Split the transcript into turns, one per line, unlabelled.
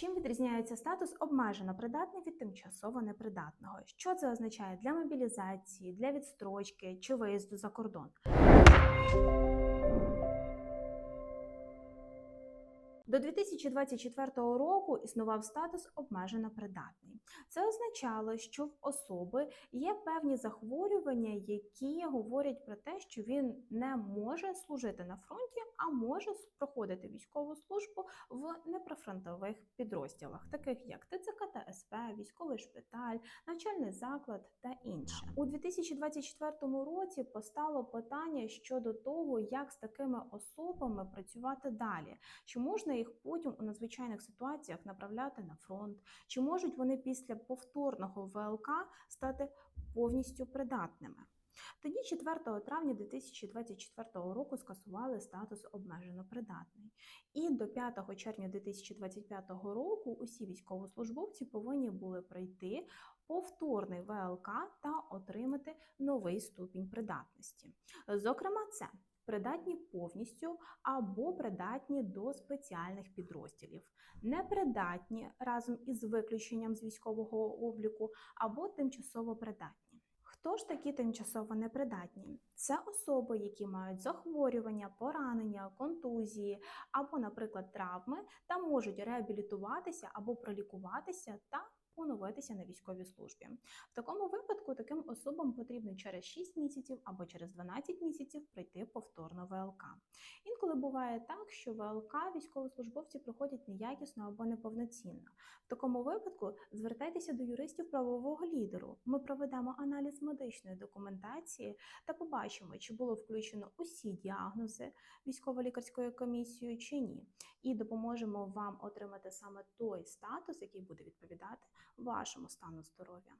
Чим відрізняється статус обмежено придатний від тимчасово непридатного? Що це означає для мобілізації, для відстрочки чи виїзду за кордон? До 2024 року існував статус обмежено придатний. Це означало, що в особи є певні захворювання, які говорять про те, що він не може служити на фронті, а може проходити військову службу в неприфронтових підрозділах, таких як ТЦК та СП, військовий шпиталь, навчальний заклад та інше. У 2024 році постало питання щодо того, як з такими особами працювати далі. Чи можна їх потім у надзвичайних ситуаціях направляти на фронт? Чи можуть вони після повторного ВЛК стати повністю придатними? Тоді 4 травня 2024 року скасували статус обмежено придатний. І до 5 червня 2025 року усі військовослужбовці повинні були пройти повторний ВЛК та отримати новий ступінь придатності. Зокрема, це придатні повністю або придатні до спеціальних підрозділів, непридатні разом із виключенням з військового обліку або тимчасово придатні. Хто ж такі тимчасово непридатні? Це особи, які мають захворювання, поранення, контузії або, наприклад, травми та можуть реабілітуватися або пролікуватися та поновитися на військовій службі. В такому випадку таким особам потрібно через 6 місяців або через 12 місяців пройти повторно ВЛК. Інколи буває так, що ВЛК військовослужбовці проходять неякісно або неповноцінно. В такому випадку звертайтеся до юристів правового лідеру. Ми проведемо аналіз медичної документації та побачимо, чи було включено усі діагнози військово-лікарською комісією чи ні, і допоможемо вам отримати саме той статус, який буде відповідати вашому стану здоров'я.